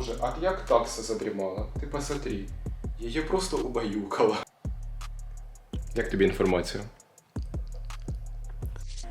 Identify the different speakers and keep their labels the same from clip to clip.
Speaker 1: Боже, а як такса задрімала? Ти посмотри. Її просто убаюкала. Як тобі інформація?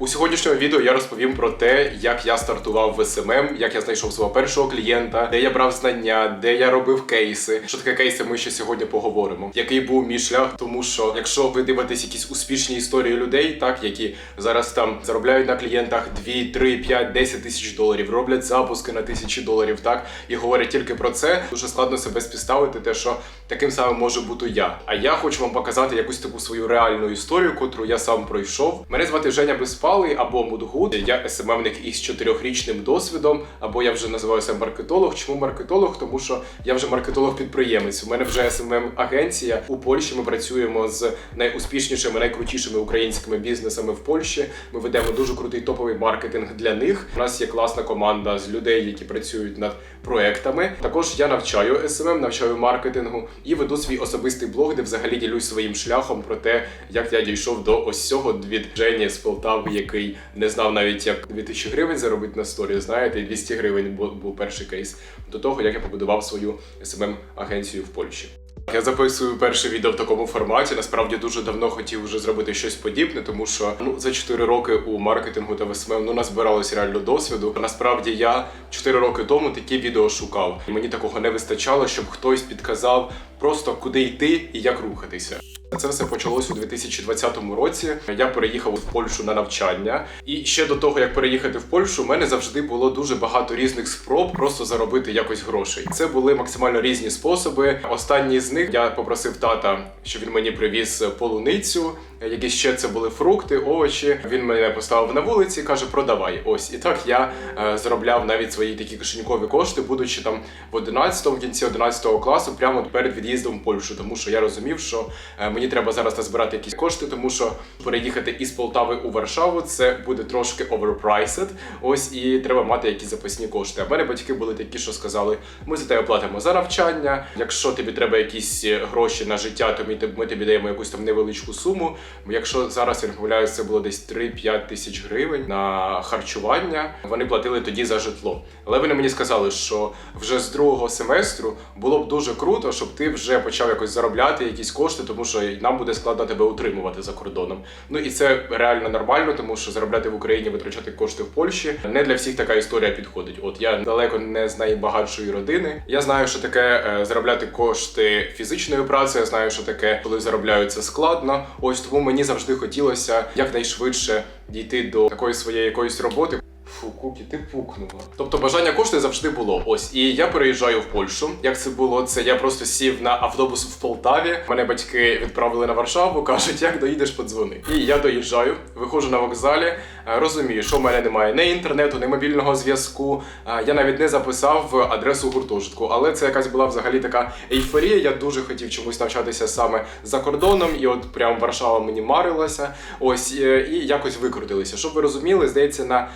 Speaker 1: У сьогоднішньому відео я розповім про те, як я стартував в СММ, як я знайшов свого першого клієнта, де я брав знання, де я робив кейси. Що таке кейси, ми ще сьогодні поговоримо. Який був мій шлях, тому що якщо ви дивитесь якісь успішні історії людей, так які зараз там заробляють на клієнтах 2, 3, 5, 10 тисяч доларів, роблять запуски на тисячі доларів, так і говорять тільки про це, дуже складно себе співставити, те, що таким самим може бути я. А я хочу вам показати якусь таку свою реальну історію, котру я сам пройшов. Мене звати Женя Безпалий або Мудгуд. Я СММник із чотирьохрічним досвідом, або я вже називаюся маркетолог. Чому маркетолог? Тому що я вже маркетолог-підприємець. У мене вже СММ агенція у Польщі. Ми працюємо з найуспішнішими, найкрутішими українськими бізнесами в Польщі. Ми ведемо дуже крутий топовий маркетинг для них. У нас є класна команда з людей, які працюють над проектами. Також я навчаю СММ, навчаю маркетингу і веду свій особистий блог, де взагалі ділюсь своїм шляхом про те, як я дійшов до ось цього від Жені з Полтави, який не знав навіть як 2000 гривень заробити на сторі. Знаєте, і 200 гривень бу- був перший кейс. До того як я побудував свою СММ агенцію в Польщі. Я записую перше відео в такому форматі. Насправді дуже давно хотів вже зробити щось подібне, тому що ну за 4 роки у маркетингу та в ну назбиралось реально досвіду. Насправді я 4 роки тому такі відео шукав, і мені такого не вистачало, щоб хтось підказав просто куди йти і як рухатися. Це все почалось у 2020 році. Я переїхав в Польщу на навчання, і ще до того, як переїхати в Польщу, у мене завжди було дуже багато різних спроб просто заробити якось грошей. Це були максимально різні способи. Останній з них я попросив тата, щоб він мені привіз полуницю. Якісь ще це були фрукти, овочі. Він мене поставив на вулиці, каже, продавай. Ось і так я е, заробляв навіть свої такі кишенькові кошти, будучи там в 11 в кінці 11 класу, прямо перед від'їздом в Польщу, тому що я розумів, що е, мені треба зараз назбирати якісь кошти, тому що переїхати із Полтави у Варшаву це буде трошки overpriced. Ось і треба мати якісь запасні кошти. А мене батьки були такі, що сказали: ми за тебе платимо за навчання. Якщо тобі треба якісь е, гроші на життя, то ми, тобі даємо якусь там невеличку суму. Якщо зараз я не це було десь 3-5 тисяч гривень на харчування. Вони платили тоді за житло. Але вони мені сказали, що вже з другого семестру було б дуже круто, щоб ти вже почав якось заробляти якісь кошти, тому що нам буде складно тебе утримувати за кордоном. Ну і це реально нормально, тому що заробляти в Україні, витрачати кошти в Польщі не для всіх така історія підходить. От я далеко не з найбагатшої родини. Я знаю, що таке е, заробляти кошти фізичною працею. Я знаю, що таке, коли заробляють це складно. Ось тому мені завжди хотілося якнайшвидше дійти до такої своєї якоїсь роботи. Фу, Кукі, ти пукнула. Тобто бажання кошти завжди було. Ось і я переїжджаю в Польщу. Як це було? Це я просто сів на автобус в Полтаві. Мене батьки відправили на Варшаву, кажуть, як доїдеш, подзвони. І я доїжджаю, виходжу на вокзалі, е, розумію, що в мене немає ні інтернету, ні мобільного зв'язку. Е, Я навіть не записав адресу гуртожитку, але це якась була взагалі така ейфорія. Я дуже хотів чомусь навчатися саме за кордоном, і от прям Варшава мені марилася. Ось е, і якось викрутилися. Щоб ви розуміли, здається, на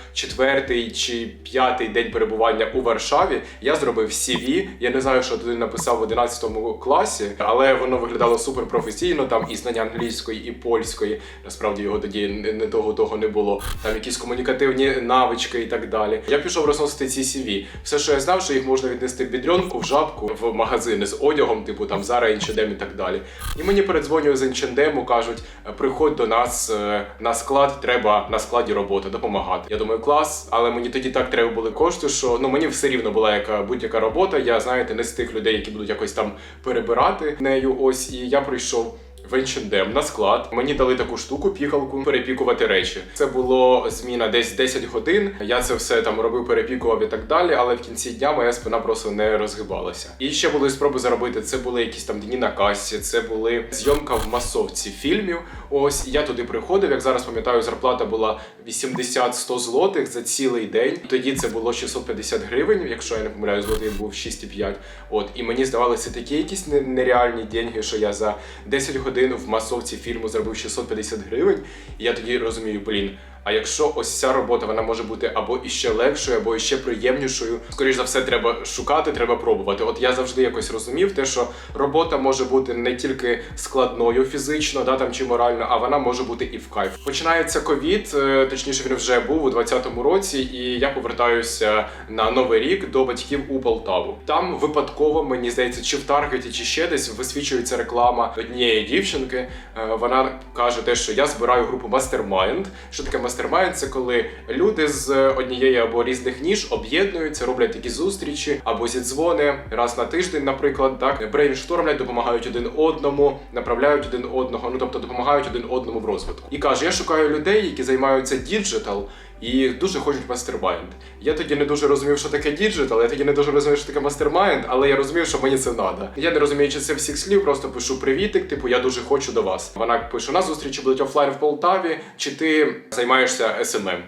Speaker 1: четвертий чи п'ятий день перебування у Варшаві я зробив CV. Я не знаю, що туди написав в 11 класі, але воно виглядало супер професійно. Там і знання англійської, і польської. Насправді його тоді не того того не було. Там якісь комунікативні навички і так далі. Я пішов розносити ці CV. Все, що я знав, що їх можна віднести в бідрьонку, в жабку, в магазини з одягом, типу там Zara, H&M і так далі. І мені передзвонюють з H&M, кажуть, приходь до нас е, на склад, треба на складі робота, допомагати. Я думаю, клас, але мені тоді так треба були кошти, що ну мені все рівно була яка будь-яка робота. Я знаєте, не з тих людей, які будуть якось там перебирати нею. Ось і я прийшов. В на склад мені дали таку штуку, пікалку, перепікувати речі. Це було зміна десь 10 годин. Я це все там робив, перепікував і так далі. Але в кінці дня моя спина просто не розгибалася. І ще були спроби заробити. Це були якісь там дні на касі, це були зйомка в масовці фільмів. Ось я туди приходив. Як зараз пам'ятаю, зарплата була 80-100 злотих за цілий день. Тоді це було 650 гривень, якщо я не помиляю, злотий був 6,5. От і мені здавалося такі якісь нереальні деньги, що я за 10 годин в масовці фільму зробив 650 гривень. І я тоді розумію, блін. А якщо ось ця робота вона може бути або іще легшою, або іще приємнішою, скоріш за все, треба шукати, треба пробувати. От я завжди якось розумів, те, що робота може бути не тільки складною фізично, да там чи морально, а вона може бути і в кайф. Починається ковід, е, точніше він вже був у 2020 році, і я повертаюся на новий рік до батьків у Полтаву. Там випадково мені здається, чи в Таргеті, чи ще десь висвічується реклама однієї дівчинки. Е, Вона каже те, що я збираю групу Mastermind. Що таке Mastermind? Це коли люди з однієї або різних ніж об'єднуються, роблять такі зустрічі або зідзвони раз на тиждень, наприклад, так брейнштормлять, допомагають один одному, направляють один одного, ну тобто допомагають один одному в розвитку. І каже: я шукаю людей, які займаються діджитал. І дуже хочуть мастермайнд. Я тоді не дуже розумів, що таке діджитал, я тоді не дуже розумів, що таке мастермайнд, але я розумів, що мені це треба. Я не розуміючи це всіх слів, просто пишу привітик, типу я дуже хочу до вас. Вона пише: на зустрічі будуть офлайн в Полтаві, чи ти займаєшся СММ?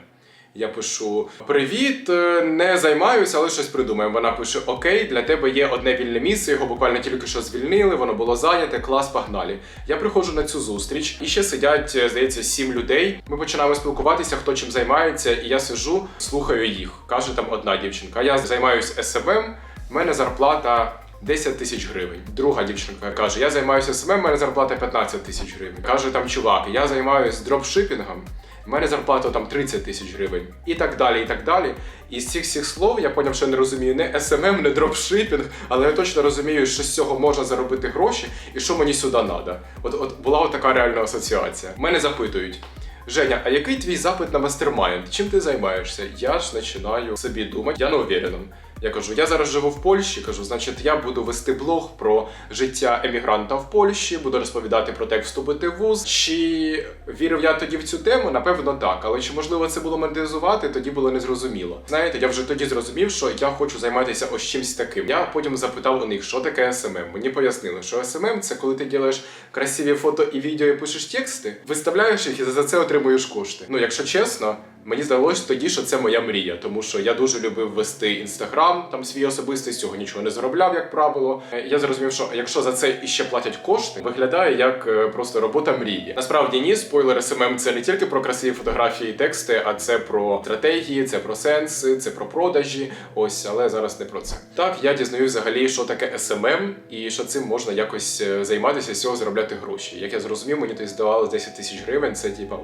Speaker 1: Я пишу: Привіт, е, не займаюся, але щось придумаємо. Вона пише: Окей, для тебе є одне вільне місце, його буквально тільки що звільнили, воно було зайняте, клас, погнали. Я приходжу на цю зустріч, і ще сидять, е, здається, сім людей. Ми починаємо спілкуватися, хто чим займається, і я сижу, слухаю їх. Каже там одна дівчинка: Я займаюся СММ, в мене зарплата. 10 тисяч гривень. Друга дівчинка каже: Я займаюся СММ, мене зарплата 15 тисяч гривень. Каже там чувак, я займаюся дропшипінгом. У мене зарплата там 30 тисяч гривень. І так далі, і так далі. І з цих всіх слов я поняв, що я не розумію не SMM, не дропшипінг, але я точно розумію, що з цього можна заробити гроші і що мені сюди треба. От, от була така реальна асоціація. Мене запитують. Женя, а який твій запит на мастермайнд? Чим ти займаєшся? Я ж починаю собі думати, я не увереним. Я кажу, я зараз живу в Польщі. Кажу, значить, я буду вести блог про життя емігранта в Польщі, буду розповідати про те, як вступити в вуз. Чи вірив я тоді в цю тему? Напевно, так. Але чи можливо це було монетизувати, тоді було незрозуміло. Знаєте, я вже тоді зрозумів, що я хочу займатися ось чимсь таким. Я потім запитав у них, що таке SMM. Мені пояснили, що SMM – це коли ти робиш красиві фото і відео і пишеш тексти, виставляєш їх і за це отримуєш кошти. Ну, якщо чесно. Мені здалося тоді, що це моя мрія, тому що я дуже любив вести інстаграм, там свій особистий, з цього нічого не заробляв, як правило. Е, Я зрозумів, що якщо за це іще платять кошти, виглядає як е, просто робота мрії. Насправді ні, спойлер СММ це не тільки про красиві фотографії і тексти, а це про стратегії, це про сенси, це про продажі. Ось, але зараз не про це. Так, я дізнаюсь взагалі, що таке СММ і що цим можна якось е, займатися, з цього заробляти гроші. Як я зрозумів, мені тоді здавали 10 тисяч гривень. Це типа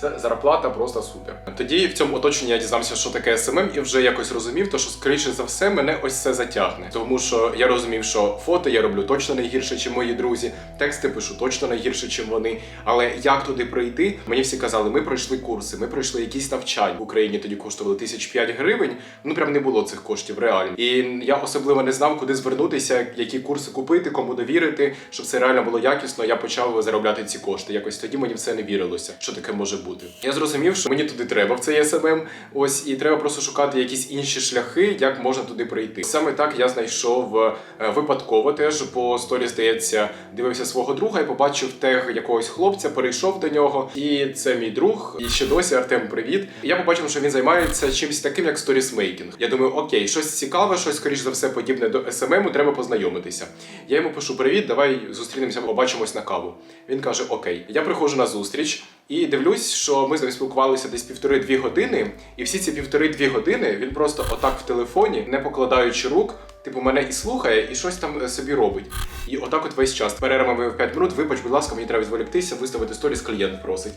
Speaker 1: це зарплата просто супер. Тоді в цьому оточенні я дізнався, що таке СММ, і вже якось розумів, то що скоріше за все мене ось це затягне. Тому що я розумів, що фото я роблю точно не гірше, ніж мої друзі, тексти пишу точно не гірше, ніж вони. Але як туди прийти? Мені всі казали, ми пройшли курси, ми пройшли якісь навчання в Україні. Тоді коштували тисяч п'ять гривень. Ну прям не було цих коштів реально. І я особливо не знав, куди звернутися, які курси купити, кому довірити, щоб це реально було якісно. Я почав заробляти ці кошти. Якось тоді мені все не вірилося, що таке може бути. Я зрозумів, що мені туди треба в цей СММ. Ось і треба просто шукати якісь інші шляхи, як можна туди прийти. Саме так я знайшов е, випадково теж по сторі, здається, дивився свого друга і побачив тег якогось хлопця, перейшов до нього. І це мій друг. І ще досі Артем, привіт. Я побачив, що він займається чимось таким, як сторісмейкінг. Я думаю, окей, щось цікаве, щось скоріш за все подібне до СММу, треба познайомитися. Я йому пишу: Привіт, давай зустрінемося, побачимось на каву. Він каже: Окей. Я приходжу на зустріч. І дивлюсь, що ми з ним спілкувалися десь півтори-дві години, і всі ці півтори-дві години він просто отак в телефоні, не покладаючи рук, типу мене і слухає, і щось там е, собі робить. І отак от весь час. Перервами в 5 минут, вибач, будь ласка, мені треба відволіктися, виставити сторіс, клієнт просить.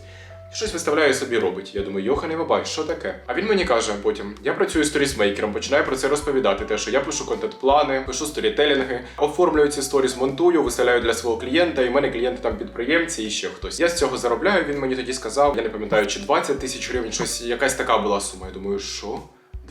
Speaker 1: Щось виставляю собі робить. Я думаю, йоханий бабай, що таке? А він мені каже потім: я працюю сторісмейкером, починаю про це розповідати. Те, що я пишу контент-плани, пишу сторітелінги, оформлюю ці сторіс, монтую, виставляю для свого клієнта, і в мене клієнти там підприємці і ще хтось. Я з цього заробляю. Він мені тоді сказав, я не пам'ятаю, чи 20 тисяч гривень, щось якась така була сума. Я думаю, що?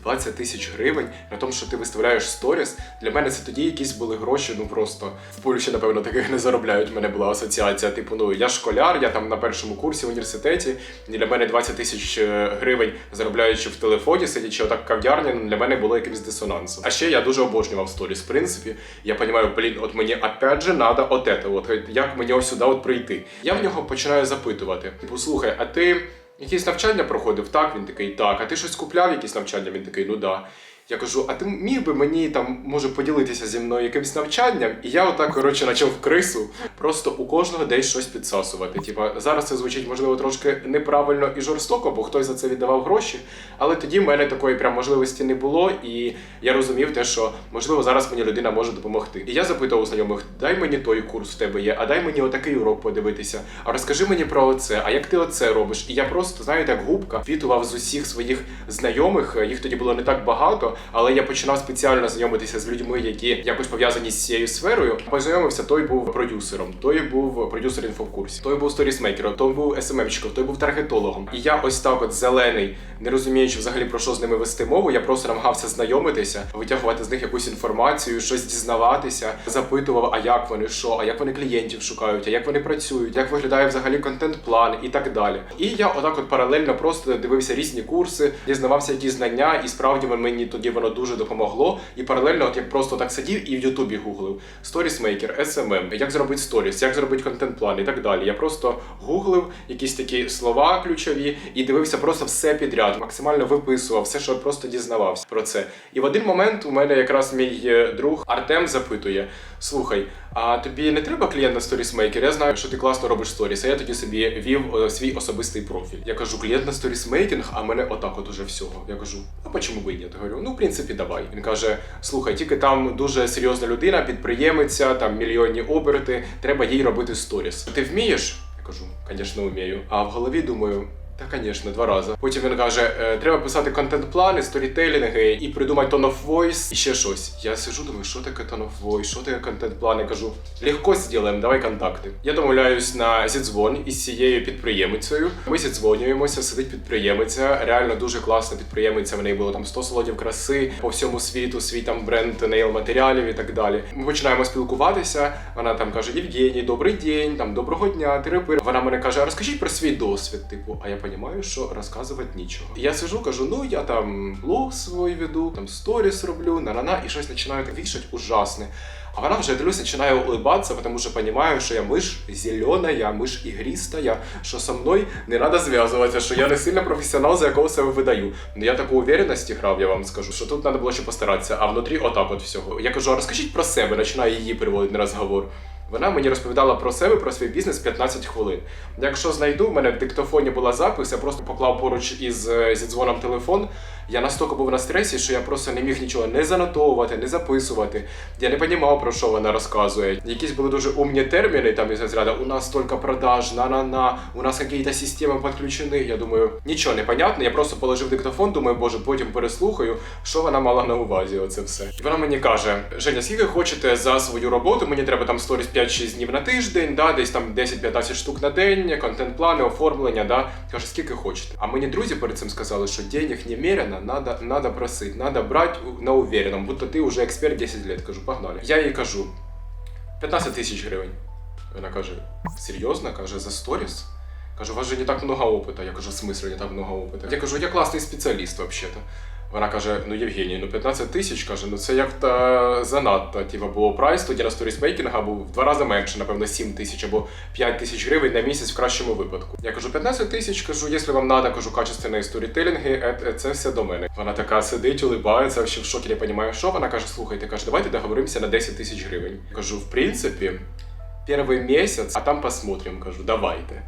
Speaker 1: 20 тисяч гривень на тому, що ти виставляєш сторіс. Для мене це тоді якісь були гроші. Ну просто в Польщі, напевно, таких не заробляють. У мене була асоціація. Типу, ну я школяр, я там на першому курсі в університеті. І для мене 20 тисяч е, гривень, заробляючи в телефоні, сидячи отак в кав'ярні, для мене було якимось дисонансом. А ще я дуже обожнював сторіс. В принципі, я розумію, блін, от мені опять же надо от это, от як мені ось сюди от прийти. Я в нього починаю запитувати: типу, слухай, а ти. Якісь навчання проходив, так, він такий, так. А ти щось купляв, якісь навчання? Він такий, ну да. Я кажу, а ти міг би мені там може поділитися зі мною якимось навчанням? І я отак, коротше, почав крису просто у кожного десь щось підсасувати. Типа зараз це звучить можливо трошки неправильно і жорстоко, бо хтось за це віддавав гроші. Але тоді в мене такої прям можливості не було, і я розумів те, що можливо зараз мені людина може допомогти. І я запитав у знайомих: дай мені той курс в тебе є, а дай мені отакий урок подивитися. А розкажи мені про оце, а як ти оце робиш? І я просто знаєте, як губка впітував з усіх своїх знайомих. Їх тоді було не так багато, але я починав спеціально знайомитися з людьми, які якось пов'язані з цією сферою. Познайомився, той був продюсером, той був продюсер інфокурсі, той був сторісмейкером, той був СММщиком, той був таргетологом. І я ось так, от зелений, не розуміючи взагалі про що з ними вести мову, я просто намагався знайомитися, витягувати з них якусь інформацію, щось дізнаватися, запитував, а як вони що, а як вони клієнтів шукають, а як вони працюють, як виглядає взагалі контент-план і так далі. І я отак, от паралельно просто дивився різні курси, дізнавався якісь знання, і справді мені тоді воно дуже допомогло. І паралельно, от я просто так сидів і в Ютубі гуглив сторісмейкер, SMM, як зробити сторіс, як зробити контент-план і так далі. Я просто гуглив якісь такі слова ключові і дивився просто все підряд, максимально виписував все, що просто дізнавався про це. І в один момент у мене якраз мій е, друг Артем запитує: слухай, а тобі не треба клієнт на сторісмейкер? Я знаю, що ти класно робиш сторіс. А я тоді собі вів е, свій особистий профіль. Я кажу, клієнт на сторісмейкінг, а мене отак от уже всього. Я кажу, а почому би ні? Я говорю, ну принципі, давай. Він каже: слухай, тільки там дуже серйозна людина, підприємиця, там мільйонні оберти, треба їй робити сторіс. Ти вмієш? Я кажу, звісно, вмію. А в голові думаю. Та, звісно, два рази. Потім він каже: «Е, треба писати контент-плани, сторітелінги і придумати tone of voice і ще щось. Я сижу, думаю, що таке tone of voice, що таке контент-план? Я кажу, легко зробимо, давай контакти. Я домовляюсь на зідзвон із цією підприємицею. Ми зідзвонюємося, сидить підприємиця. Реально дуже класна підприємиця. В неї було там 100 салонів краси по всьому світу, свій там бренд нейл матеріалів і так далі. Ми починаємо спілкуватися. Вона там каже: Євгеній, добрий день, там доброго дня, терапи. Вона мене каже: розкажіть про свій досвід. Типу, а я розумію, що розказувати нічого. Я сижу, кажу: ну я там блог свій веду, там сторіс роблю, на-на-на, і щось починаю вішати ужасне. А вона вже я дивлюсь, починає улыбатися, тому що розумію, що я миш зелена, я миш ігрістая, що со мною не треба зв'язуватися, що я не сильно професіонал, за якого себе видаю. Ну я таку уверенності грав, я вам скажу, що тут треба було ще постаратися, а внутрі отак от всього. Я кажу, а розкажіть про себе, починаю її переводити на розговор. Вона мені розповідала про себе, про свій бізнес 15 хвилин. Якщо знайду, в мене в диктофоні була запис, я просто поклав поруч із е, зі дзвоном телефон. Я настільки був на стресі, що я просто не міг нічого не занотовувати, не записувати. Я не розумів, про що вона розказує. Якісь були дуже умні терміни там із розряду у нас тільки продаж, на-на-на, у нас якісь системи підключені. Я думаю, нічого не понятно. Я просто положив диктофон, думаю, боже, потім переслухаю, що вона мала на увазі. Оце все. І вона мені каже: Женя, скільки хочете за свою роботу? Мені треба там сторіс 5-6 днів на тиждень, да, десь там 10-15 штук на день, контент-плани, оформлення, да. Каже, скільки хочете. А мені друзі перед цим сказали, що денег немерено, надо, надо просити, надо брати на уверенном, будто ти вже експерт 10 лет. Кажу, погнали. Я їй кажу, 15 тисяч гривень. Вона каже, серйозно? Каже, за сторіс? Кажу, у вас же не так много опыта. Я кажу, в смысле не так много опыта? Я кажу, я класний спеціаліст взагалі-то. Вона каже: ну Євгеній, ну 15 тисяч каже, ну це як-то занадто. Типа, бо прайс тоді на сторісмейкінга був в два рази менше, напевно, 7 тисяч або 5 тисяч гривень на місяць в кращому випадку. Я кажу, 15 тисяч, кажу, якщо вам треба, кажу, качественні сторітелінги, е- е, це все до мене. Вона така сидить, улибається, вообще в шокі, не розумію, що. Вона каже, слухайте, каже, давайте договоримося на 10 тисяч гривень. Кажу, в принципі, перший місяць, а там посмотрим. Кажу, давайте.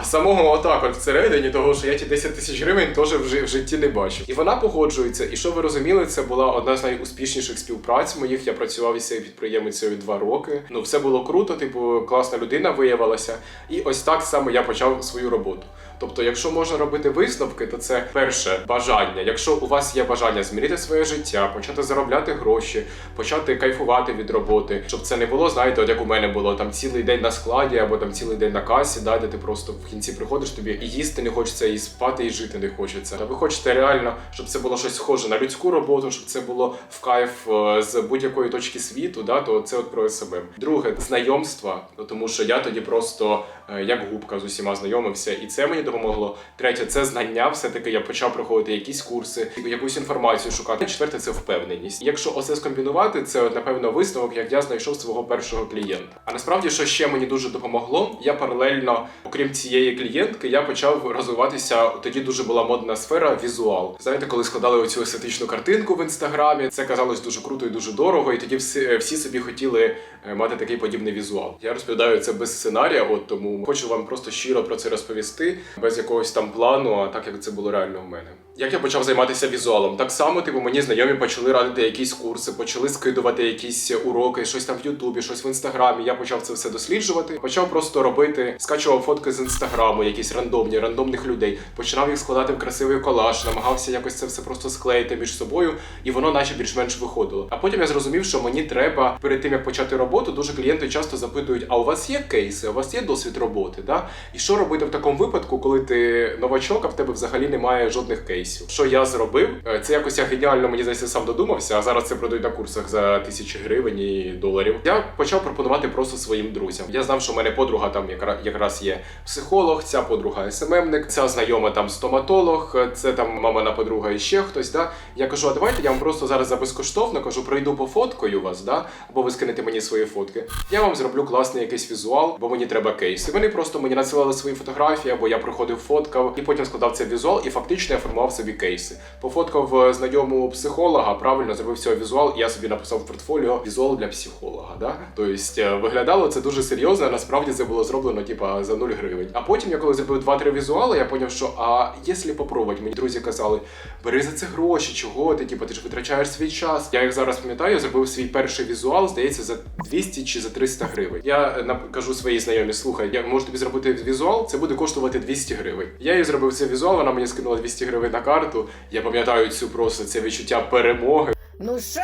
Speaker 1: А самого отак, от всередині того, що я ті 10 тисяч гривень теж в, жи- в житті не бачив. І вона погоджується. І що ви розуміли, це була одна з найуспішніших співпраць моїх. Я працював із цією підприємицею два роки. Ну, все було круто, типу, класна людина виявилася. І ось так саме я почав свою роботу. Тобто, якщо можна робити висновки, то це перше бажання. Якщо у вас є бажання змінити своє життя, почати заробляти гроші, почати кайфувати від роботи, щоб це не було, знаєте, от як у мене було там цілий день на складі або там цілий день на касі, да, де ти просто в кінці приходиш, тобі і їсти не хочеться, і спати, і жити не хочеться. Та ви хочете реально, щоб це було щось схоже на людську роботу, щоб це було в кайф е, з будь-якої точки світу, да, то це от про СММ. Друге, знайомства, ну, тому що я тоді просто е, як губка з усіма знайомився, і це мені допомогло. Третє це знання. Все-таки я почав проходити якісь курси, якусь інформацію шукати. Четверте це впевненість. Якщо оце скомбінувати, це напевно висновок, як я знайшов свого першого клієнта. А насправді, що ще мені дуже допомогло, я паралельно, окрім цієї клієнтки, я почав розвиватися. Тоді дуже була модна сфера візуал. Знаєте, коли складали оцю естетичну картинку в інстаграмі, це казалось дуже круто і дуже дорого. І тоді всі, всі собі хотіли е, мати такий подібний візуал. Я розповідаю це без сценарія, от тому хочу вам просто щиро про це розповісти, без якогось там плану, а так як це було реально в мене. Як я почав займатися візуалом, так само типу мені знайомі почали радити якісь курси, почали скидувати якісь уроки, щось там в Ютубі, щось в інстаграмі. Я почав це все досліджувати. Почав просто робити, скачував фотки з інстаграму, якісь рандомні, рандомних людей. Починав їх складати в красивий колаж, намагався якось це все просто склеїти між собою, і воно наче більш-менш виходило. А потім я зрозумів, що мені треба перед тим як почати роботу, дуже клієнти часто запитують: а у вас є кейси, у вас є досвід роботи? Да? І що робити в такому випадку, коли ти новачок, а в тебе взагалі немає жодних кейсів? Що я зробив? Е, Це якось я геніально мені здається сам додумався, а зараз це продають на курсах за тисячі гривень і доларів. Я почав пропонувати просто своїм друзям. Я знав, що в мене подруга там якраз є психолог, ця подруга СММник, ця знайома там стоматолог, це там мамина подруга і ще хтось. Да? Я кажу, а давайте я вам просто зараз за безкоштовно кажу, пройду пофоткаю вас, да? або ви скинете мені свої фотки. Я вам зроблю класний якийсь візуал, бо мені треба кейс. І вони просто мені надсилали свої фотографії, або я приходив, фоткав, і потім складав цей візуал, і фактично я формував собі кейси. Пофоткав е, знайому психолога, правильно зробив цього візуал, і я собі написав в портфоліо візуал для психолога. Да? Тобто е, виглядало це дуже серйозно, а насправді це було зроблено типа за 0 гривень. А потім я коли зробив 2-3 візуали, я поняв, що а якщо попробувати, мені друзі казали, бери за це гроші, чого ти? Типу, ти ж витрачаєш свій час. Я їх зараз пам'ятаю, я зробив свій перший візуал, здається, за 200 чи за 300 гривень. Я е, кажу своїй знайомі, слухай, я можу тобі зробити візуал, це буде коштувати 200 гривень. Я їй зробив цей візуал, вона мені скинула 200 гривень на карту. Я пам'ятаю цю просто це відчуття перемоги.
Speaker 2: Ну що,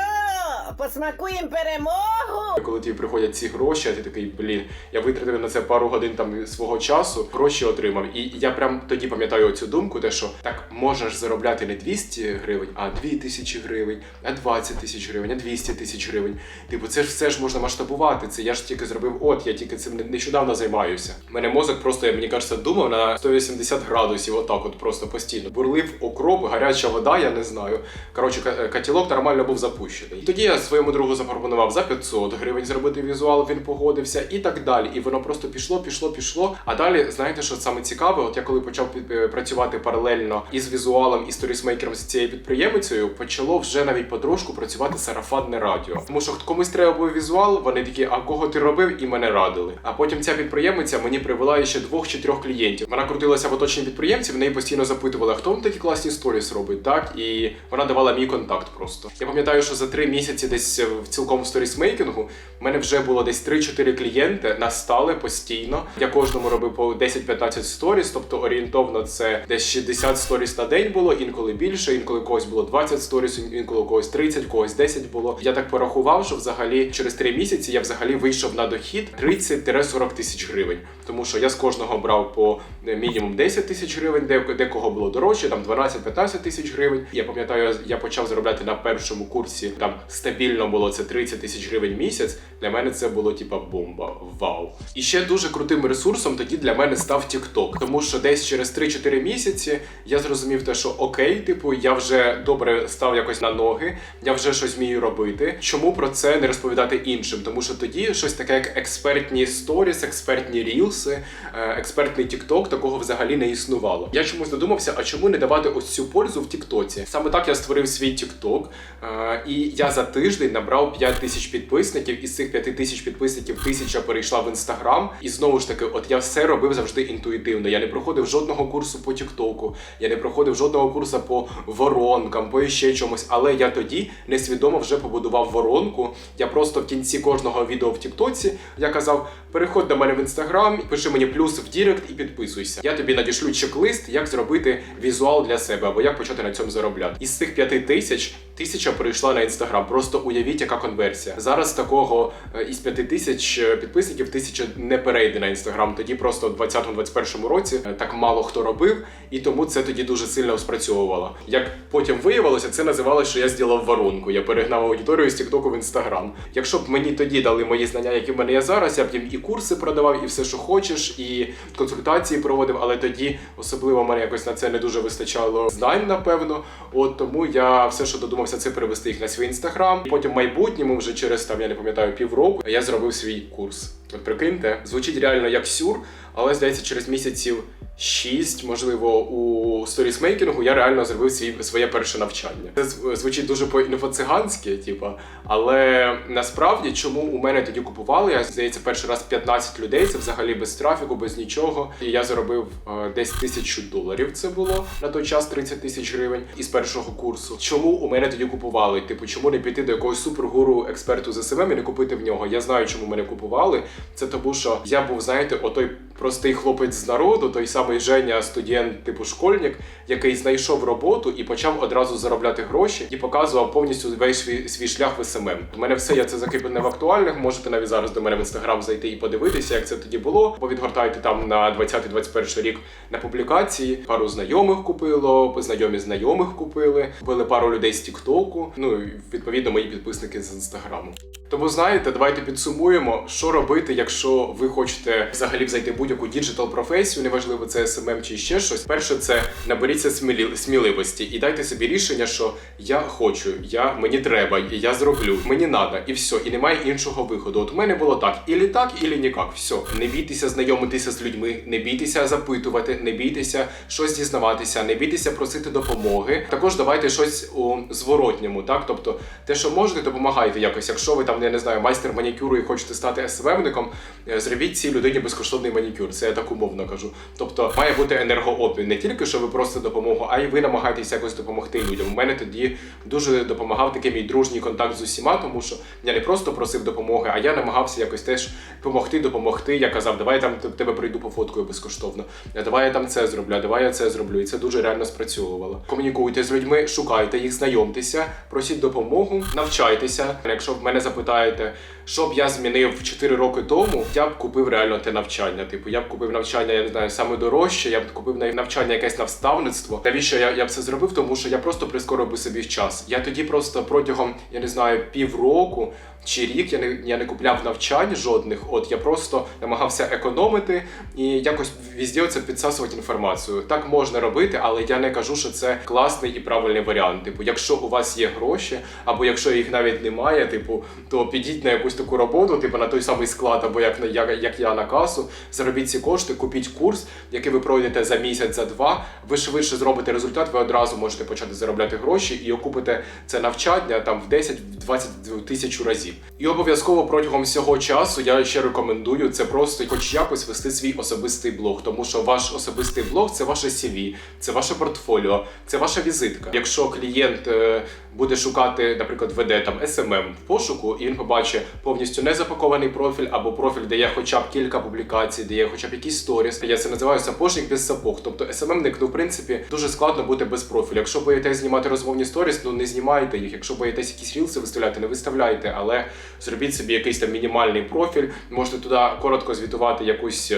Speaker 2: посмакуємо перемогу?
Speaker 1: Коли тобі приходять ці гроші, а ти такий, блін, я витратив на це пару годин там свого часу, гроші отримав. І я прям тоді пам'ятаю цю думку, те, що так можеш заробляти не 200 гривень, а 2000 гривень, а 20 тисяч гривень, а 200 тисяч гривень. Типу, це ж все ж можна масштабувати. Це я ж тільки зробив, от я тільки цим не- нещодавно займаюся. У мене мозок просто, я мені кажеться, думав на 180 градусів, отак, от просто постійно. Бурлив окроп, гаряча вода, я не знаю. Коротше, котілок нормально був запущений. Тоді я своєму другу запропонував за 500 гривень зробити візуал, він погодився і так далі. І воно просто пішло, пішло, пішло. А далі, знаєте, що саме цікаве? От я коли почав е, працювати паралельно із візуалом і сторісмейкером з цією підприємицею, почало вже навіть потрошку працювати сарафанне радіо. Тому що комусь треба був візуал, вони такі, а кого ти робив? І мене радили. А потім ця підприємиця мені привела ще двох чи трьох клієнтів. Вона крутилася в оточенні підприємців, в неї постійно запитували, хто вам такі класні сторіс робить, так? І вона давала мій контакт просто. Я пам'ятаю, що за три місяці десь в цілком сторісмейкінгу в мене вже було десь 3-4 клієнти настали постійно. Я кожному робив по 10-15 сторіс, тобто орієнтовно це десь 60 сторіс на день було, інколи більше, інколи когось було 20 сторіс, інколи когось 30, когось 10 було. Я так порахував, що взагалі через 3 місяці я взагалі вийшов на дохід 30-40 тисяч гривень. Тому що я з кожного брав по е, мінімум 10 тисяч гривень, де декого було дорожче, там 12-15 тисяч гривень. Я пам'ятаю, я почав заробляти на першому курсі. Там стабільно було це 30 тисяч гривень місяць. Для мене це було типа бомба. Вау. І ще дуже крутим ресурсом тоді для мене став TikTok. Тому що десь через 3-4 місяці я зрозумів те, що окей, типу, я вже добре став якось на ноги, я вже щось вмію робити. Чому про це не розповідати іншим? Тому що тоді щось таке, як експертні сторіс, експертні рілси, е, експертний TikTok, такого взагалі не існувало. Я чомусь додумався, а чому не давати ось цю пользу в Тіктоці? Саме так я створив свій TikTok, е, і я за тиждень набрав 5 тисяч підписників. Із цих 5 тисяч підписників тисяча перейшла в інстаграм. І знову ж таки, от я все робив завжди інтуїтивно. Я не проходив жодного курсу по Тіктоку, я не проходив жодного курсу по воронкам, по ще чомусь. Але я тоді несвідомо вже побудував воронку. Я просто в кінці кожного відео в Тіктоці я казав: переходь до мене в інстаграм, пиши мені плюс в Дірект і підписуйся. Я тобі надішлю чек-лист, як зробити візуал для себе або як почати на цьому заробляти. Із цих п'яти тисяч Тисяча прийшла на інстаграм. Просто уявіть, яка конверсія. Зараз такого е, із п'яти тисяч е, підписників тисяча не перейде на інстаграм. Тоді просто у 20-21 році е, так мало хто робив, і тому це тоді дуже сильно спрацьовувало. Як потім виявилося, це називалося, що я зробив воронку. Я перегнав аудиторію з Тіктоку в інстаграм. Якщо б мені тоді дали мої знання, які в мене є зараз, я б їм і курси продавав, і все, що хочеш, і консультації проводив. Але тоді особливо мене якось на це не дуже вистачало знань, напевно. От тому я все, що додумався, це перевести їх на свій інстаграм. Потім в майбутньому, вже через там я не пам'ятаю півроку, я зробив свій курс. Прикиньте, звучить реально як сюр, але здається, через місяців. Шість, можливо, у сторісмейкінгу я реально зробив свій своє перше навчання. Це звучить дуже по інфоциганськи, типа, але насправді чому у мене тоді купували? Я здається, перший раз 15 людей. Це взагалі без трафіку, без нічого. І я заробив е, десь тисячу доларів. Це було на той час 30 тисяч гривень із першого курсу. Чому у мене тоді купували? Типу, чому не піти до якогось супергуру експерту з СММ і не купити в нього? Я знаю, чому мене купували. Це тому, що я був, знаєте, отой простий хлопець з народу, той самий Женя, студент, типу школьник, який знайшов роботу і почав одразу заробляти гроші і показував повністю весь свій, свій шлях в СММ. У мене все є це закріплене в актуальних. Можете навіть зараз до мене в інстаграм зайти і подивитися, як це тоді було. Повідгортайте там на 20-21 рік на публікації. Пару знайомих купило, знайомі знайомих купили, купили пару людей з Тіктоку. Ну відповідно мої підписники з інстаграму. Тому знаєте, давайте підсумуємо, що робити, якщо ви хочете взагалі зайти в будь-яку діджитал професію, неважливо це SMM чи ще щось. Перше, це наберіться сміливості і дайте собі рішення, що я хочу, я мені треба, я зроблю, мені надо, і все, і немає іншого виходу. От у мене було так: ілі так, ілі нікак. Все, не бійтеся знайомитися з людьми, не бійтеся запитувати, не бійтеся щось дізнаватися, не бійтеся просити допомоги. Також давайте щось у зворотньому, так тобто те, що можете, допомагайте якось. Якщо ви там, я не знаю, майстер манікюру і хочете стати СВМником, е, зробіть цій людині безкоштовний манікюр. Це я так умовно кажу. Тобто має бути енергообмін. Не тільки що ви просите допомогу, а й ви намагаєтесь якось допомогти людям. У мене тоді дуже допомагав такий мій дружній контакт з усіма, тому що я не просто просив допомоги, а я намагався якось теж допомогти, допомогти. Я казав, давай там тебе прийду пофоткаю безкоштовно. «Е, Давай я там це зроблю, давай я це зроблю. І це дуже реально спрацьовувало. Комунікуйте з людьми, шукайте їх, знайомтеся, просіть допомогу, навчайтеся. Якщо в мене запитаєте, що б я змінив 4 роки тому, я б купив реально те навчання. Типу, я б купив навчання, я не знаю, саме дорожче, я б купив навчання якесь наставництво. Навіщо я, я б це зробив? Тому що я просто прискорив би собі час. Я тоді просто протягом, я не знаю, півроку чи рік я не, я не купляв навчань жодних. От я просто намагався економити і якось візде це підсасувати інформацію. Так можна робити, але я не кажу, що це класний і правильний варіант. Типу, якщо у вас є гроші, або якщо їх навіть немає, типу, то підіть на якусь таку роботу, типу на той самий склад, або як як, як я на касу, заробіть ці кошти, купіть курс, який ви пройдете за місяць, за два. Ви швидше зробите результат, ви одразу можете почати заробляти гроші і окупите це навчання там в 10-20 тисячу разів. І обов'язково протягом всього часу я ще рекомендую це просто хоч якось вести свій особистий блог, тому що ваш особистий блог це ваше CV, це ваше портфоліо, це ваша візитка. Якщо клієнт е, буде шукати, наприклад, веде там SMM в пошуку, і він побачить повністю незапакований профіль або профіль, де є хоча б кілька публікацій, де є хоча б якісь сторіс. Я це називаю сапожник без сапог. Тобто SMM-ник, ну в принципі дуже складно бути без профілю. Якщо боїтесь знімати розмовні сторіс, ну не знімайте їх. Якщо боїтесь якісь рілси виставляти, не виставляйте, але зробіть собі якийсь там мінімальний профіль. Можете туди коротко звітувати якусь.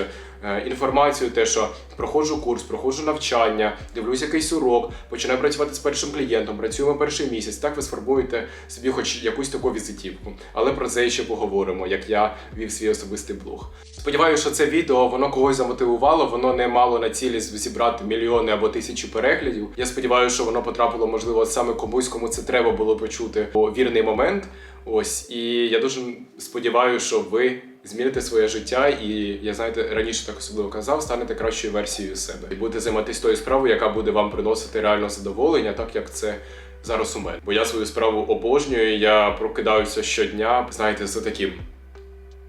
Speaker 1: Е, Інформацію, те, що проходжу курс, проходжу навчання, дивлюсь якийсь урок, починаю працювати з першим клієнтом, працюємо перший місяць. Так ви сформуєте собі хоч якусь таку візитівку. Але про це ще поговоримо, як я вів свій особистий блог. Сподіваюся, що це відео воно когось замотивувало, воно не мало на цілі зібрати мільйони або тисячі переглядів. Я сподіваюся, що воно потрапило, можливо, саме комусь, кому це треба було почути у вірний момент. Ось і я дуже сподіваюся, що ви зміните своє життя, і я знаєте, раніше так особливо казав, станете кращою версією себе і будете займатися тою справою, яка буде вам приносити реально задоволення, так як це. Зараз у мене, бо я свою справу обожнюю. Я прокидаюся щодня, знаєте, з таким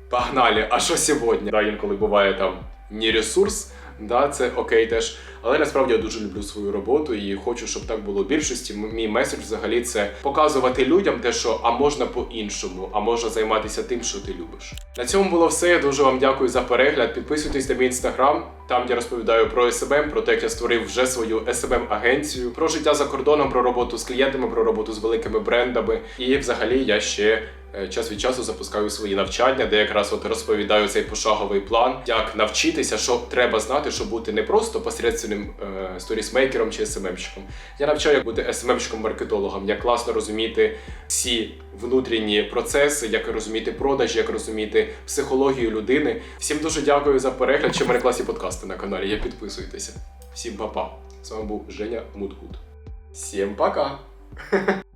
Speaker 1: погнали, а що сьогодні? Да, інколи буває там не ресурс, да, це окей теж. Але насправді я дуже люблю свою роботу і хочу, щоб так було в більшості. Мій меседж взагалі це показувати людям те, що а можна по-іншому, а можна займатися тим, що ти любиш. На цьому було все. Я дуже вам дякую за перегляд. Підписуйтесь на мій інстаграм. Там я розповідаю про СММ, про те, як я створив вже свою smm агенцію про життя за кордоном, про роботу з клієнтами, про роботу з великими брендами. І взагалі я ще е, час від часу запускаю свої навчання, де якраз от розповідаю цей пошаговий план, як навчитися, що треба знати, щоб бути не просто посередственним е, сторісмейкером чи СММщиком. Я навчаю, як бути СММщиком-маркетологом, як класно розуміти всі внутрішні процеси, як розуміти продажі, як розуміти психологію людини. Всім дуже дякую за перегляд. В мене класні подкасти на каналі. Я підписуйтеся. Всім па-па. З вами був Женя Мудгуд. Всім пока!